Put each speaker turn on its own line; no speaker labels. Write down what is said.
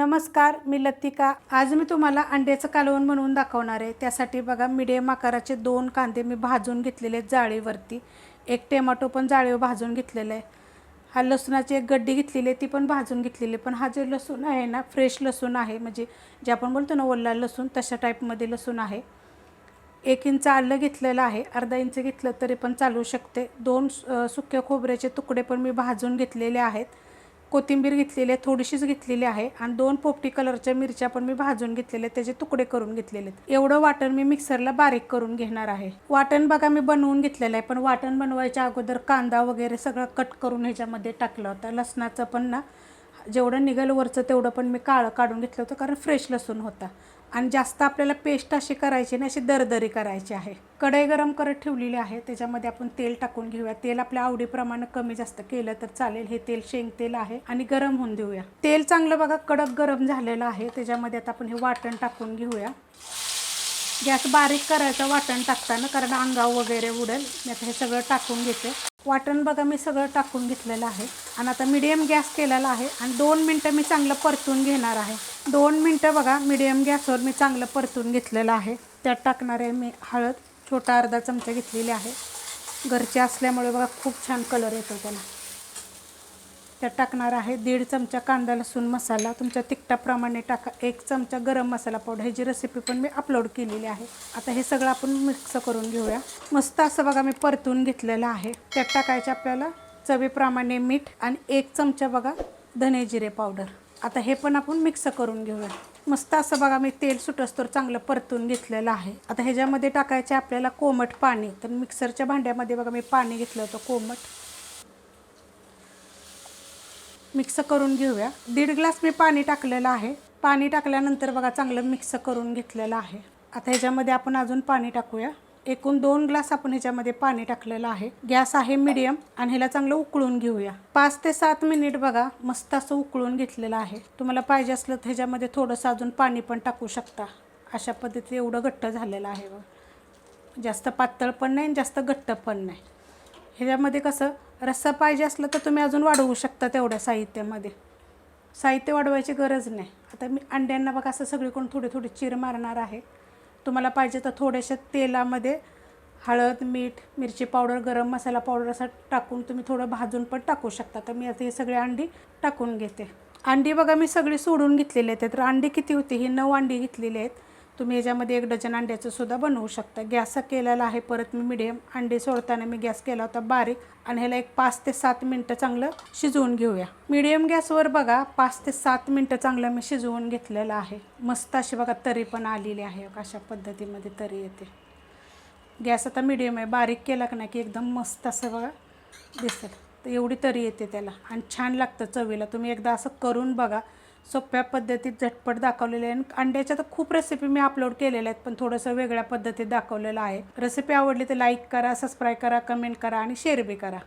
नमस्कार मी लतिका. आज मी तुम्हाला अंड्याचं कालवण बनवून दाखवणार आहे. त्यासाठी बघा मिडियम आकाराचे दोन कांदे मी भाजून घेतलेले आहेत जाळीवरती. एक टोमॅटो पण जाळीवर भाजून घेतलेलं आहे. हा लसूणाची एक गड्डी घेतलेली आहे ती पण भाजून घेतलेली आहे. पण हा जे लसूण आहे ना फ्रेश लसूण आहे. म्हणजे जे आपण बोलतो ना ओला लसूण तशा टाईपमध्ये लसूण आहे. एक इंच आलं घेतलेलं आहे. अर्धा इंच घेतलं तरी पण चालू शकते. दोन सुक्या खोबऱ्याचे तुकडे पण मी भाजून घेतलेले आहेत. कोथिंबीर घेतलेली आहे थोडीशीच घेतलेली आहे आणि दोन पोपटी कलरच्या मिरच्या पण मी भाजून घेतलेल्या आहेत त्याचे तुकडे करून घेतलेले आहेत. एवढं वाटण मी मिक्सरला बारीक करून घेणार आहे. वाटण बघा मी बनवून घेतलेलं आहे पण वाटण बनवायच्या अगोदर कांदा वगैरे सगळं कट करून ह्याच्यामध्ये टाकलं होतं. लसणाचं पण ना जेवढं निघालं वरचं तेवढं पण मी काळं काढून घेतलं होतं कारण फ्रेश लसूण होता. आणि जास्त आपल्याला पेस्ट अशी करायची नाही अशी दरदरी करायची आहे. कढई गरम करत ठेवलेली आहे त्याच्यामध्ये आपण तेल टाकून घेऊया. तेल आपल्या आवडीप्रमाणे कमी जास्त केलं तर चालेल. हे तेल शेंग तेल आहे आणि गरम होऊन देऊया. तेल चांगलं बघा कडक गरम झालेलं आहे. त्याच्यामध्ये आता आपण हे वाटण टाकून घेऊया. गॅस बारीक करायचं वाटण टाकताना कारण अंगाव वगैरे उडेल. मी आता हे सगळं टाकून घेते. वाटण बघा मी सगळं टाकून घेतलेलं आहे. आणि आता मिडियम गॅस केलेला आहे. आणि दोन मिनटं मी चांगलं परतून घेणार आहे. दोन मिनटं बघा मिडियम गॅसवर मी चांगलं परतून घेतलेलं आहे. त्यात टाकणार आहे मी हळद. छोटा अर्धा चमचा घेतलेली आहे. घरचे असल्यामुळे बघा खूप छान कलर येतो त्याला. त्यात टाकणार आहे. दीड चमचा कांदा लसूण मसाला. तुमच्या तिखटाप्रमाणे टाका. एक चमचा गरम मसाला पावडर ह्याची रेसिपी पण मी अपलोड केलेली आहे. आता हे सगळं आपण मिक्स करून घेऊया. मस्त असं बघा मी परतून घेतलेलं आहे. त्यात टाकायचे आपल्याला चवीप्रमाणे मीठ आणि एक चमचा बघा धने जिरे पावडर आता हे पण आपण मिक्स करून घेऊया. मस्त असं बघा मी तेल सुटस्तोर चांगलं परतून घेतलेलं आहे. आता ह्याच्यामध्ये टाकायचे आपल्याला कोमट पाणी. तर मिक्सरच्या भांड्यामध्ये बघा मी पाणी घेतलं होतं कोमट. मिक्स करून घेऊया. दीड ग्लास मी पाणी टाकलेलं आहे. पाणी टाकल्यानंतर बघा चांगलं मिक्स करून घेतलेलं आहे. आता ह्याच्यामध्ये आपण अजून पाणी टाकूया. एकूण दोन ग्लास आपण ह्याच्यामध्ये पाणी टाकलेलं आहे. गॅस आहे मिडियम आणि ह्याला चांगलं उकळून घेऊया. पाच ते सात मिनिट बघा मस्त असं उकळून घेतलेलं आहे. तुम्हाला पाहिजे असलं तर ह्याच्यामध्ये थोडंसं अजून पाणी पण टाकू शकता. अशा पद्धतीने एवढं घट्ट झालेलं आहे बघ. जास्त पातळ पण नाही आणि जास्त घट्ट पण नाही. ह्याच्यामध्ये कसं रस्सा पाहिजे असलं तर तुम्ही अजून वाढवू शकता तेवढ्या साहित्यामध्ये. साहित्य वाढवायची गरज नाही. आता मी अंड्यांना बघा असं सगळीकडून थोडी थोडी चीर मारणार आहे. तुम्हाला पाहिजे तर थोड्याशा तेलामध्ये हळद मीठ मिरची पावडर गरम मसाला पावडर असं टाकून तुम्ही थोडं भाजून पण टाकू शकता. तर मी आता हे सगळे अंडी टाकून घेते. अंडी बघा मी सगळी सोडून घेतलेली आहेत. तर अंडी किती होती? ही नऊ अंडी घेतलेली आहेत. तुम्ही याच्यामध्ये एक डझन अंड्याचं सुद्धा बनवू शकता. गॅस केलेला आहे परत मी मिडियम अंडे सोडताना मी गॅस केला होता बारीक. आणि ह्याला एक पाच ते सात मिनटं चांगलं शिजवून घेऊया. मिडियम गॅसवर बघा पाच ते सात मिनटं चांगलं मी शिजवून घेतलेलं आहे. मस्त अशी बघा तरी पण आलेली आहे अशा पद्धतीमध्ये तरी येते. गॅस आता मिडियम आहे बारीक केला का नाही की एकदम मस्त असं बघा दिसेल. तर एवढी तरी येते त्याला. आणि छान लागतं चवीला. तुम्ही एकदा असं करून बघा. सोप्या पद्धतीत झटपट दाखवलेले आहे. आणि अंड्याच्या तर खूप रेसिपी मी अपलोड केलेल्या आहेत पण थोडंसं वेगळ्या पद्धतीत दाखवलेलं आहे. रेसिपी आवडली तर लाईक करा सबस्क्राईब करा कमेंट करा आणि शेअर बी करा.